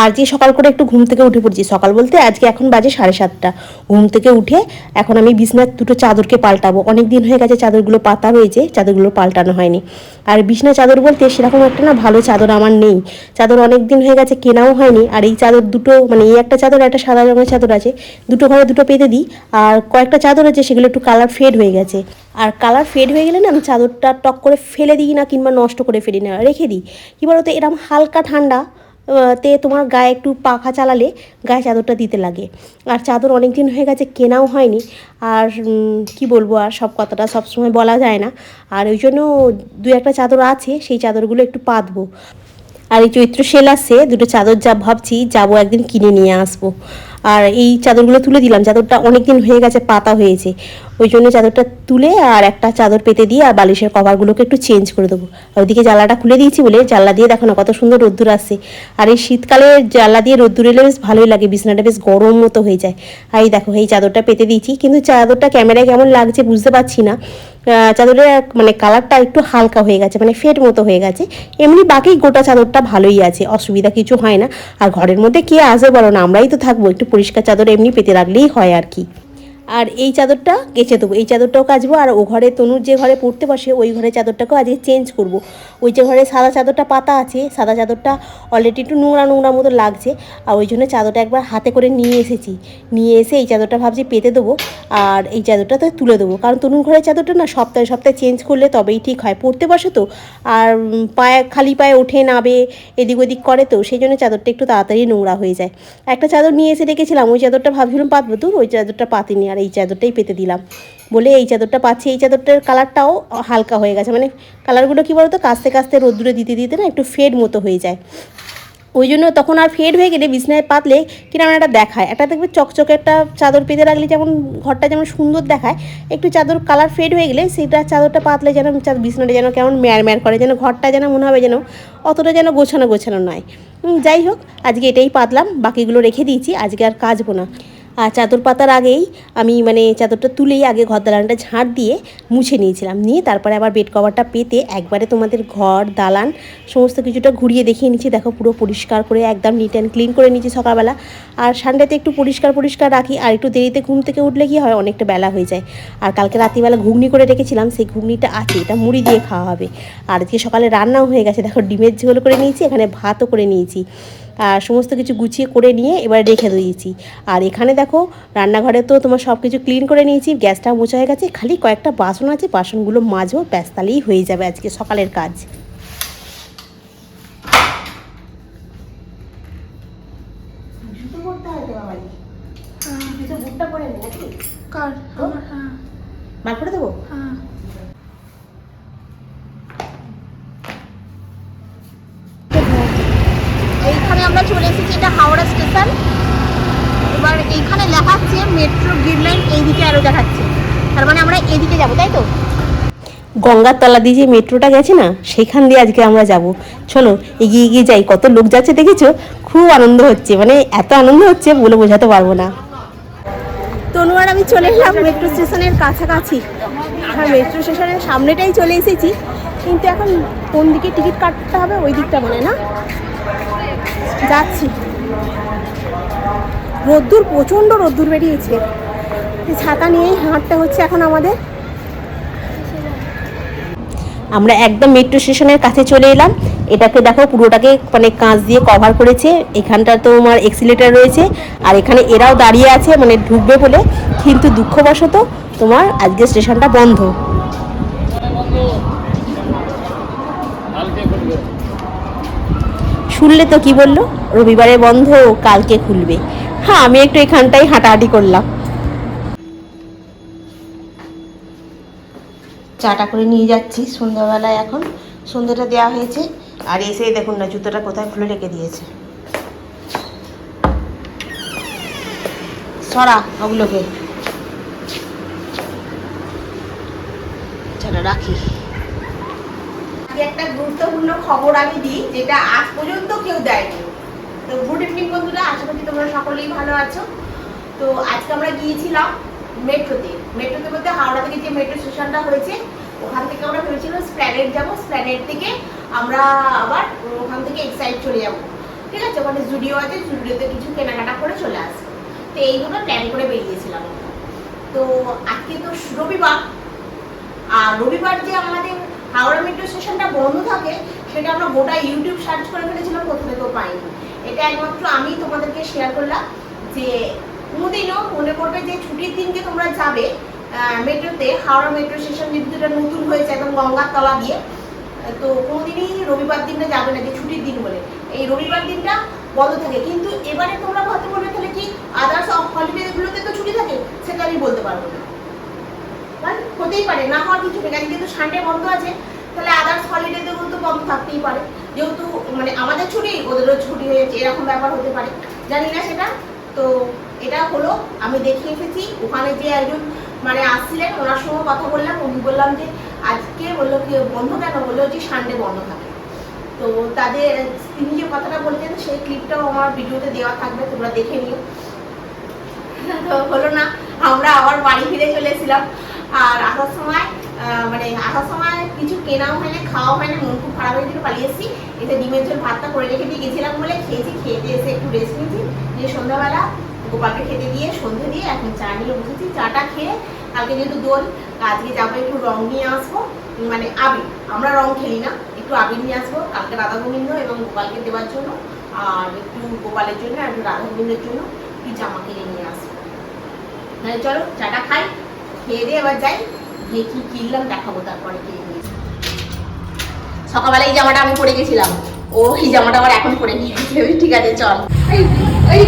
আর যে সকাল করে একটু ঘুম থেকে উঠে পড়ছি। সকাল বলতে আজকে এখন বাজে সাড়ে সাতটা। ঘুম থেকে উঠে এখন আমি বিছনার দুটো চাদরকে পাল্টাবো। অনেক দিন হয়ে গেছে চাদরগুলো পাতা হয়েছে, চাদরগুলো পাল্টানো হয়নি। আর বিছনা চাদর বলতে সেরকম একটা না ভালো চাদর আমার নেই। চাদর অনেক দিন হয়ে গেছে কেনাও হয়নি। আর এই চাদর দুটো মানে এই একটা চাদর একটা সাদা রঙের চাদর আছে। দুটো ঘরে দুটো পেতে দিই। আর কয়েকটা চাদর আছে সেগুলো একটু কালার ফেড হয়ে গেছে। আর কালার ফেড হয়ে গেলে না আমি চাদরটা টক করে ফেলে দিই না কিংবা নষ্ট করে ফেলি না, রেখে দিই। কী বলতো এরকম হালকা ঠান্ডা তে তোমার গায়ে একটু পাখা চালালে গায়ে চাদরটা দিতে লাগে। আর চাদর অনেক দিন হয়ে গেছে, কেনাও হয়নি। আর কি বলব, আর সব কথাটা সব সময় বলা যায় না। আর ওই জন্য দু একটা চাদর আছে, সেই চাদরগুলো একটু পাতবো। আর এই চৈত্র সেল আছে দুটো চাদর যা ভাবছি, যাব একদিন কিনে নিয়ে আসব। আর এই চাদরগুলো তুলে দিলাম। চাদরটা অনেক দিন হয়ে গেছে, পাতা হয়েছে। ওই জন্য চাদরটা তুলে আর একটা চাদর পেতে দিয়ে আর বালিশের কভারগুলোকে একটু চেঞ্জ করে দেবো। আর ওইদিকে জানলাটা খুলে দিয়েছি বলে জানলা দিয়ে দেখো না কত সুন্দর রোদ্দুর আসছে। আর এই শীতকালে জানলা দিয়ে রোদ্দুর এলে বেশ ভালোই লাগে, বিছানাটা বেশ গরম মতো হয়ে যায়। আর এই দেখো, এই চাদরটা পেতে দিয়েছি। কিন্তু চাদরটা ক্যামেরায় কেমন লাগছে বুঝতে পারছি না। চাদরের মানে কালারটা একটু হালকা হয়ে গেছে মানে ফেট মতো হয়ে গেছে। এমনি বাকি গোটা চাদরটা ভালোই আছে, অসুবিধা কিছু হয় না। আর ঘরের মধ্যে কে আসবে বলো না, আমরাই তো থাকব, একটু পরিষ্কার চাদর এমনি পেতে রাখলেই হয় আর কি। আর এই চাদরটা কেচে দেবো। এই চাদরটাও কাচবো আর ও ঘরে তনুর যে ঘরে পড়তে বসে, ওই ঘরে চাদরটাকেও আজকে চেঞ্জ করব। ওই যে ঘরে সাদা চাদরটা পাতা আছে, সাদা চাদরটা অলরেডি একটু নোংরা নোংরা মতো লাগছে। আর ওই জন্য চাদরটা একবার হাতে করে নিয়ে এসেছি। নিয়ে এসে এই চাদরটা ভাবছি পেতে দেবো আর এই চাদরটা তো তুলে দেবো। কারণ তনুর ঘরের চাদরটা না সপ্তাহে সপ্তাহে চেঞ্জ করলে তবেই ঠিক হয়। পড়তে বসে তো, আর পায়ে, খালি পায়ে ওঠে, নাবে, এদিক ওদিক করে তো, সেই জন্য চাদরটা একটু তাড়াতাড়ি নোংরা হয়ে যায়। একটা চাদর নিয়ে এসে রেখেছিলাম, ওই চাদরটা ভাবছিলাম পাতবো। তো ওই চাদরটা পাতিনি আর এই চাদরটাই পেতে দিলাম। বলে এই চাদরটা পাচ্ছি, এই চাদরটার কালারটাও হালকা হয়ে গেছে। মানে কালারগুলো কী বলতো, কাস্তে কাস্তে রোদ্দুরে দিতে দিতে না একটু ফেড মতো হয়ে যায়। ওই জন্য তখন আর ফেড হয়ে গেলে বিছনায় পাতলে কীরকম একটা দেখায়। একটা দেখবে চকচকে একটা চাদর পেতে রাখলে যেমন ঘরটা যেমন সুন্দর দেখায়, একটু চাদর কালার ফেড হয়ে গেলে সেটা চাদরটা পাতলে যেন বিছানাটা যেন কেমন ম্যার ম্যার করে, যেন ঘরটা যেন মনে হবে যেন অতটা যেন গোছানো গোছানো নয় যাই হোক, আজকে এটাই পাতলাম, বাকিগুলো রেখে দিয়েছি, আজকে আর কাচবো না। আর চাদর পাতার আগেই আমি মানে চাদরটা তুলেই আগে ঘর দালানটা ঝাঁট দিয়ে মুছে নিয়েছিলাম। নিয়ে তারপরে আবার বেড কভারটা পেতে একবারে তোমাদের ঘর, দালান সমস্ত কিছুটা ঘুরিয়ে দেখিয়ে নিচ্ছি দেখো পুরো পরিষ্কার করে একদম নিট অ্যান্ড ক্লিন করে নিচ্ছি সকালবেলা। আর সানডেতে একটু পরিষ্কার পরিষ্কার রাখি আর একটু দেরিতে ঘুম থেকে উঠলে কি হয়? অনেকটা বেলা হয়ে যায়। আর কালকে রাত্রিবেলা ঘুগনি করে রেখেছিলাম, সেই ঘুগনিটা আছে, এটা মুড়ি দিয়ে খাওয়া হবে। আর আজকে সকালে রান্নাও হয়ে গেছে। দেখো ডিমের ঝোল করে নিয়েছি, এখানে ভাতও করে নিয়েছি। সমস্ত কিছু গুছিয়ে করে নিয়ে এবার রেখে দিয়েছি। আর এখানে দেখো, রান্নাঘরে তো তোমার সব কিছু ক্লিন করে নিয়েছি গ্যাসটা মোছা হয়ে গেছে, খালি কয়েকটা বাসন আছে, বাসনগুলো মাজবো ব্যাস, তাহলেই হয়ে যাবে আজকে সকালের কাজ কার আমার হ্যাঁ বার করে দেবো হ্যাঁ এইখানে আমরা চলে এসেছি এটা হাওড়া স্টেশন। এবার এইখানে লেখাচ্ছে মেট্রো গ্রিন লাইন এইদিকে আরও দেখাচ্ছে। তার মানে আমরা এদিকে যাব তাই তো? গঙ্গার তলা দিয়ে যে মেট্রোটা গেছে না সেখান দিয়ে আজকে আমরা যাব। চলো এগিয়ে এগিয়ে যাই। কত লোক যাচ্ছে দেখেছ? খুব আনন্দ হচ্ছে। মানে এত আনন্দ হচ্ছে বলে বোঝাতে পারব না। তনু আর আমি চলে এলাম মেট্রো স্টেশনের কাছাকাছি। আর মেট্রো স্টেশনের সামনেটাই চলে এসেছি। কিন্তু এখন কোন দিকে টিকিট কাটতে হবে ওই দিকটা মনে হয় না? যাচ্ছি। রোদ্দুর, প্রচণ্ড রোদ্দুর বেরিয়েছে। ছাতা নিয়েই হাঁটতে হচ্ছে এখন আমাদের। আমরা একদম মেট্রো স্টেশনের কাছে চলে এলাম। এটাকে দেখো, পুরোটাকে মানে কাঁচ দিয়ে কভার করেছে। এখানটা তোমার এক্সিলেটার রয়েছে। আর এখানে এরাও দাঁড়িয়ে আছে মানে ঢুকবে বলে। কিন্তু দুঃখবশত তোমার আজকে স্টেশনটা বন্ধ। শুনলে তো কি বলল? রবিবারে বন্ধ, কালকে খুলবে। হ্যাঁ আমি একটু এখানটাই হাঁটাহাঁটি করলাম। চাটা করে নিয়ে যাচ্ছি সন্ধ্যাবেলায় এখন। সন্ধ্যাটা দেওয়া হয়েছে। আর এসে দেখুন না, জুতোটা কোথায় খুলে রেখে দিয়েছে। সরা ওগুলোকে। চাটা রাখি। একটা গুরুত্বপূর্ণ খবর আমি দিই, যেটা আজ পর্যন্ত কেউ দেয়নি। তো গুড ইভিনিং বন্ধুরা, আশা করি তোমরা সকলেই ভালো আছো। তো, আজকে আমরা গিয়েছিলাম মেট্রোতে। মেট্রোতে বলতে হাওড়া থেকে যে মেট্রো স্টেশনটা হয়েছে, ওখান থেকে আমরা ভেবেছিলাম স্প্ল্যানেট যাব। স্প্ল্যানেট থেকে আমরা আবার ওখান থেকে এক্সাইড চলে যাব। ঠিক আছে? ওখানে জুডিও আছে, জুডিওতে কিছু কেনাকাটা করে চলে আসব। তো এইগুলো প্ল্যান করে বেরিয়েছিলাম। তো, আজকে তো রবিবার। আর রবিবার যে আমাদের হাওড়া মেট্রো স্টেশনটা বন্ধ থাকে, সেটা আমরা গোটা ইউটিউব সার্চ করে ফেলেছিলাম কোথাও তো পাইনি। এটা একমাত্র আমি তোমাদেরকে শেয়ার করলাম যে কোনোদিনও মনে করবে যে ছুটির দিনকে তোমরা যাবে মেট্রোতে হাওড়া মেট্রো স্টেশন যেহেতু নতুন হয়েছে একদম গঙ্গার তলা দিয়ে, তো কোনোদিনই রবিবার দিনটা যাবে না, যে ছুটির দিন বলে। এই রবিবার দিনটা বন্ধ থাকে। কিন্তু এবারে তোমরা ভাবতে বলবে তাহলে কি আদার্স অফ হলিডেগুলোতে তো ছুটি থাকে? সেটা আমি বলতে পারব না। হতেই পারে, না হওয়ার কিছু নেই। যেহেতু সানডে বন্ধ আছে, তাহলে আদার্স হলিডেতেও তো বন্ধ থাকতেই পারে। যেহেতু মানে আমাদের ছুটি, ওদেরও ছুটি হয়েছে এরকম ব্যাপার হতে পারে। জানি না সেটা। তো এটা হলো, আমি দেখে এসেছি। ওখানে যে একজন মানে আসছিলেন, ওনার সঙ্গে কথা বললাম উনি বললাম যে, আজকে বলল কি বন্ধ কেন? বলল যে সানডে বন্ধ থাকে। তো তাদের, তিনি যে কথাটা বলছেন, সেই ক্লিপটাও আমার ভিডিওতে দেওয়া থাকবে, তোমরা দেখে নিও। তো হলো না, আমরা আবার বাড়ি ফিরে চলেছিলাম আর আসার সময় মানে আসার সময় কিছু কেনাও হয়নি, খাওয়া হয়নি মন খুব খারাপ হয়েছিল পালিয়ে এসেছি। এসে ডিমের ঝোল, ভাতটা করে রেখে দিয়ে গেছিলাম বলে খেয়েছি, খেয়ে দিয়ে এসে একটু রেস্ট নিয়েছি। দিয়ে সন্ধ্যাবেলা গোপালকে খেতে দিয়ে সন্ধে দিয়ে এখন চা নিয়ে বসেছি। চাটা খেয়ে কালকে যেহেতু দোল আজকে যাব একটু রং নিয়ে আসব। মানে আবির, আমরা রং খেলি না, একটু আবির নিয়ে আসব। কালকে রাধা গোবিন্দ এবং গোপালকে দেওয়ার জন্য, আর একটু গোপালের জন্য আর একটু রাধা গোবিন্দের জন্য একটু জামা কিনে নিয়ে আসব। তাহলে চলো, চাটা খাই। খেয়ে দিয়ে এবার যাই, গিয়ে কি কিনলাম দেখাবো তারপরে নিয়ে সকালবেলা এই জামাটা আমি পরে গেছিলাম। ও এই জামাটা আবার এখন পরে নিয়ে ঠিক আছে, চল। এই এই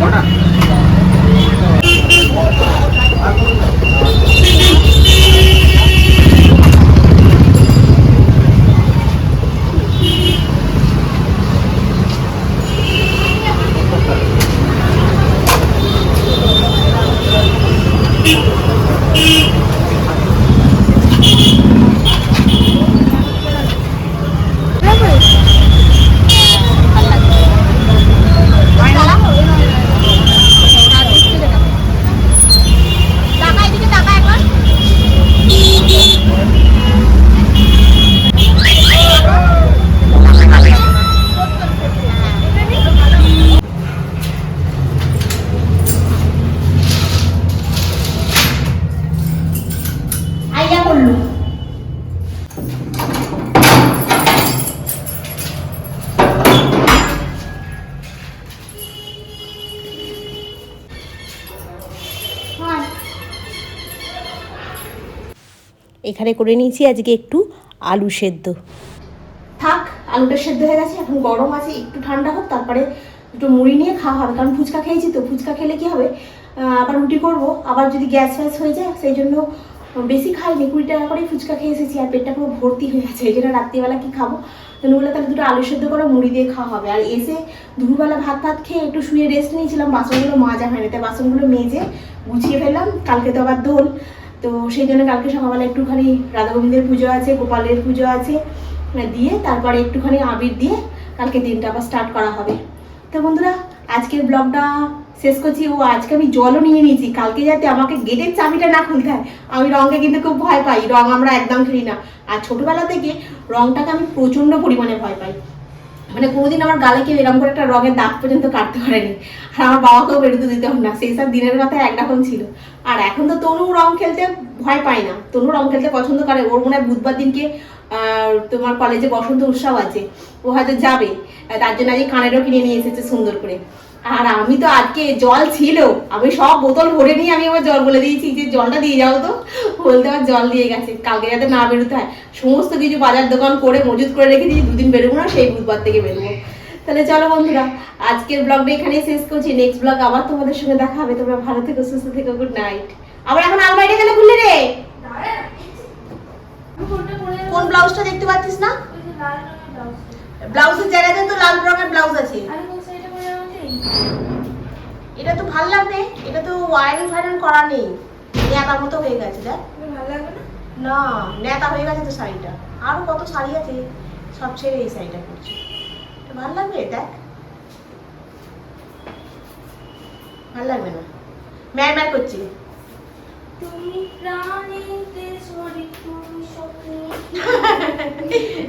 টাকা এখানে করে নিয়েছি, আজকে একটু আলু সেদ্ধ। থাক, আলুটা সেদ্ধ হয়ে গেছে, এখন গরম আছে, একটু ঠান্ডা হোক, তারপরে একটু মুড়ি নিয়ে খাওয়া হবে, কারণ ফুচকা খেয়েছি তো, ফুচকা খেলে কি হবে? আবার রুটি করব, আবার যদি গ্যাস ফ্যাস হয়ে যায়, সেই জন্য বেশি খাইনি, কুড়ি টাকা করেই ফুচকা খেয়ে এসেছি, আর পেটটা পুরো ভর্তি হয়ে গেছে, এই জন্য রাত্রিবেলা কি খাব? তনু বলে তাহলে দুটো আলু সেদ্ধ করে মুড়ি দিয়ে খাওয়া হবে, আর এসে দুপুরবেলা ভাত ভাত খেয়ে একটু শুয়ে রেস্ট নিয়েছিলাম, বাসনগুলো মাজা হয়নি তাই বাসনগুলো মেজে গুছিয়ে ফেললাম, কালকে তো আবার দোল তো সেই জন্য কালকে সকালবেলা একটুখানি রাধা গোবিন্দের পুজো আছে, গোপালের পুজো আছে দিয়ে তারপরে একটুখানি আবির দিয়ে কালকে দিনটা আবার স্টার্ট করা হবে। তো বন্ধুরা, আজকের ব্লগটা শেষ করছি। ও আজকে আমি জলও নিয়ে নিয়েছি। কালকে যাতে আমাকে গেটের চাবিটা না খুলতে হয়, আমি রঙকে কিন্তু খুব ভয় পাই। রং আমরা একদম খেলি না আর ছোটবেলা থেকে রংটাকে আমি প্রচণ্ড পরিমাণে ভয় পাই। মানে কোনোদিন আমার গালে কেউ এরকম করে একটা রঙের দাগ পর্যন্ত কাটতে পারেনি। আর আমার বাবাকেও বেরোতে দিতে হবে না। সেই সব দিনের কথা একরকম ছিল। আর এখন তো তনু রং খেলতে ভয় পায় না। তনু রং খেলতে পছন্দ করে। ওর মনে হয় বুধবার দিনকে তোমার কলেজে বসন্ত উৎসব আছে। ও হয়তো যাবে। তার জন্য আজকে কানেরও কিনে নিয়ে এসেছে সুন্দর করে। আর আমি তো আজকে জল ছিল আমি সব বোতল ভরে নিয়ে আমি আবার জল বলে দিয়েছি যে জলটা দিয়ে যাও তো। বলতে আমার জল দিয়ে গেছে। কালকে যাতে না বেরোতে হয়। সমস্ত কিছু বাজার দোকান করে মজুত করে রেখে দিয়েছি দুদিন বেরোবো না সেই বুধবার থেকে বেরোবো। তাহলে চলো বন্ধুরা আজকের ব্লগটা এখানেই শেষ করছি। নেক্সট ব্লগ আবার তোমাদের সঙ্গে দেখা হবে। তোমরা ভালো থেকো সুস্থ থেকো গুড নাইট আবার এখন আলমারিটা কেন খুললে রে? কোন ব্লাউজটা দেখতে পাচ্ছিস না? ব্লাউজের জায়গাতে তো লাল রঙের ব্লাউজ আছে। এটা তো ভালো লাগবে এটা তো ওয়ারিং ফায়ারিং করা নেই। নেতার মতো হয়ে গেছে দেখ। ভালো লাগবে না? না নেতা হয়ে গেছে তো শাড়িটা। আরও কত শাড়ি আছে সব ছেড়ে এই শাড়িটা পরছি। এটা ভালো লাগবে দেখ। ভালো লাগবে না। ম্যার ম্যার করছি। তুমি প্রাণীতে তুমি